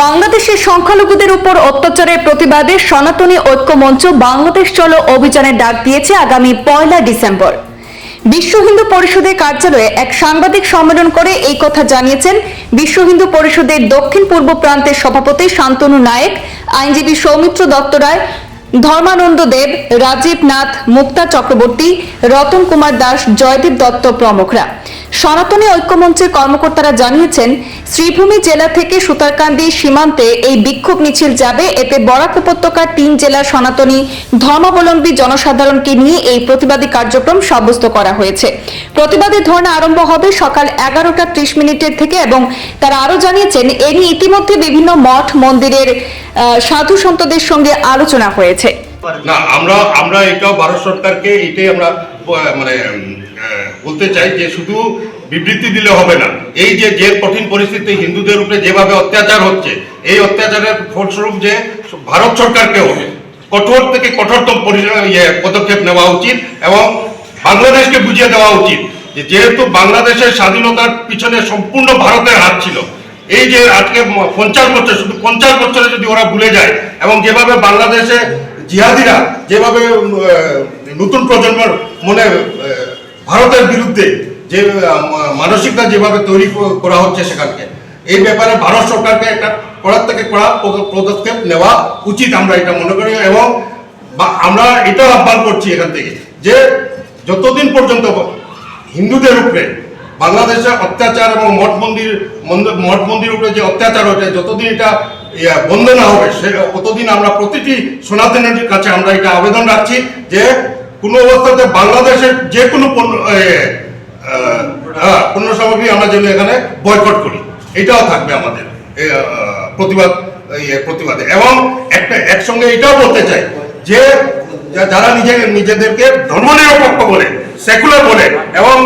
বাংলাদেশের সংখ্যালঘুদের উপর অত্যাচারের প্রতিবাদে সনাতনী ঐক্য মঞ্চ বাংলাদেশ চলো অভিযানের ডাক দিয়েছে আগামী পয়লা ডিসেম্বর। বিশ্ব হিন্দু পরিষদের কার্যালয়ে এক সাংবাদিক সম্মেলন করে এই কথা জানিয়েছেন বিশ্ব হিন্দু পরিষদের দক্ষিণ পূর্ব প্রান্তের সভাপতি শান্তনু নায়েক, আইনজীবী সৌমিত্র দত্ত রায়, ধর্মানন্দ দেব, রাজীব নাথ, মুক্তা চক্রবর্তী, রতন কুমার দাস, জয়দীপ দত্ত প্রমুখরা। সনাতনী ঐক্যমঞ্চের কর্মকর্তারা জানিয়েছেন শ্রীভূমি জেলা থেকে সুতারকান্দি সীমান্তে এই বিক্ষোভ মিছিল যাবে। এতে বরাক উপত্যকার তিন জেলার সনাতনী ধর্মাবলম্বী জনসাধারণকে নিয়ে এই প্রতিবাদী কার্যক্রম সাব্যস্ত করা হয়েছে। প্রতিবাদী ধর্ণা আরম্ভ হবে সকাল এগারোটা ত্রিশ মিনিটের থেকে এবং তারা আরও জানিয়েছেন, এ নিয়ে ইতিমধ্যে বিভিন্ন মঠ, মন্দিরের সাধু সন্তদের সঙ্গে আলোচনা হয়েছে। না, আমরা আমরা এটাও ভারত সরকারকে এটাই আমরা মানে বলতে চাই যে শুধু বিবৃতি দিলে হবে না। এই যে যে কঠিন পরিস্থিতি হিন্দুদের উপরে যেভাবে অত্যাচার হচ্ছে এই অত্যাচারের ফলস্বরূপ যে ভারত সরকারকেও কঠোর থেকে কঠোরতম ইয়ে, পদক্ষেপ নেওয়া উচিত এবং বাংলাদেশকে বুঝিয়ে দেওয়া উচিত যেহেতু বাংলাদেশের স্বাধীনতার পিছনে সম্পূর্ণ ভারতের হাত ছিল এই যে আজকে পঞ্চাশ বছর শুধু পঞ্চাশ বছরে যদি ওরা ভুলে যায় এবং যেভাবে বাংলাদেশে জিহাদিরা যেভাবে নতুন প্রজন্মের মনে ভারতের বিরুদ্ধে যে মানসিকতা যেভাবে তৈরি করা হচ্ছে সেখানকে। এই ব্যাপারে ভারত সরকারকে একটা কড়ার থেকে কড়া পদক্ষেপ নেওয়া উচিত আমরা এটা মনে করি এবং আমরা এটাও আহ্বান করছি এখান থেকে যে, যতদিন পর্যন্ত হিন্দুদের উপরে বাংলাদেশে অত্যাচার এবং মঠ মন্দির, মন্দ- মঠ মন্দির উপরে যে অত্যাচার হচ্ছে, যতদিন এটা বন্ধ না হবে, সে, ততদিন আমরা প্রতিটি সনাতনের কাছে আমরা এটা আবেদন রাখছি যে, কোনো অবস্থাতে বাংলাদেশের যে কোনো পণ্য সামগ্রী আমরা যেন এখানে বয়কট করি। এটাও থাকবে আমাদের প্রতিবাদ ইয়ে, প্রতিবাদে। এবং একটা একসঙ্গে এটাও বলতে চাই যে যারা নিজে নিজেদেরকে ধর্মনিরপেক্ষ বলে সেকুলার বলে এবং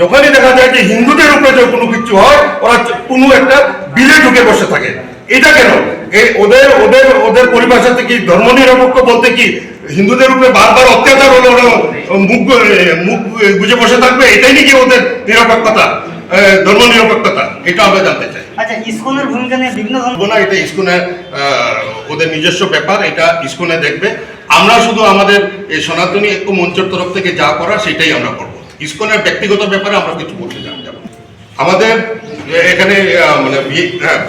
যখনই দেখা যায় যে হিন্দুদের উপরে যে কোনো কিছু হয় ওরা কোনো একটা বিলে ঢুকে বসে থাকে। এটা কেন? এই ওদের ওদের ওদের পরিভাষাতে কি ধর্মনিরপেক্ষ বলতে কি হিন্দুদের উপরে বারবার অত্যাচার হলে মুখ মুখ গুজে বসে থাকবে এটাই নাকি ওদের নিরপেক্ষতা ধর্ম নিরপেক্ষতা এটা আমরা জানতে চাই। আচ্ছা ইসকনের ভূমিকা নিয়ে বিভিন্ন না এটা ইস্কুনের ওদের নিজস্ব ব্যাপার এটা ইস্কুনে দেখবে। আমরা শুধু আমাদের এই সনাতনী ঐক্য মঞ্চের তরফ থেকে যা করা সেটাই আমরা করব। ইস্কনের ব্যক্তিগত ব্যাপারে আমরা কিছু বলতে যাব আমাদের এখানে মানে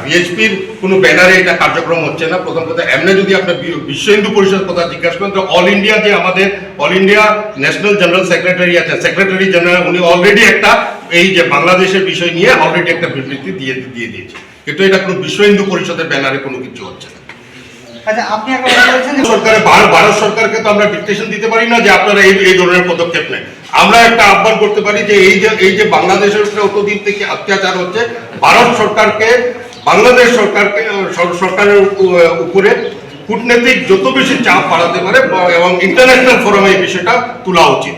বিএসপির কোনো ব্যানারে এটা কার্যক্রম হচ্ছে না। প্রথম কথা এমনি যদি আপনার বিশ্ব হিন্দু পরিষদ কথা জিজ্ঞাসা করেন তো অল ইন্ডিয়া যে আমাদের all India national general secretary আছে সেক্রেটারি জেনারেল উনি অলরেডি একটা এই যে বাংলাদেশের বিষয় নিয়ে অলরেডি একটা বিবৃতি দিয়ে দিয়ে দিয়েছে। কিন্তু এটা কোনো বিশ্ব হিন্দু পরিষদের ব্যানারে কোনো কিছু হচ্ছে না। আচ্ছা সরকারের ভারত সরকারকে তো আমরা ডিকটেশন দিতে পারি না যে আপনারা এই এই ধরনের পদক্ষেপ নেন। আমরা একটা আহ্বান করতে পারি যে এই যে এই যে বাংলাদেশের উপরে অতদিন থেকে অত্যাচার হচ্ছে, ভারত সরকারকে, বাংলাদেশ সরকারকে সরকারের উপরে কূটনৈতিক যত বেশি চাপ বাড়াতে পারে এবং ইন্টারন্যাশনাল ফোরামে এই বিষয়টা তোলা উচিত।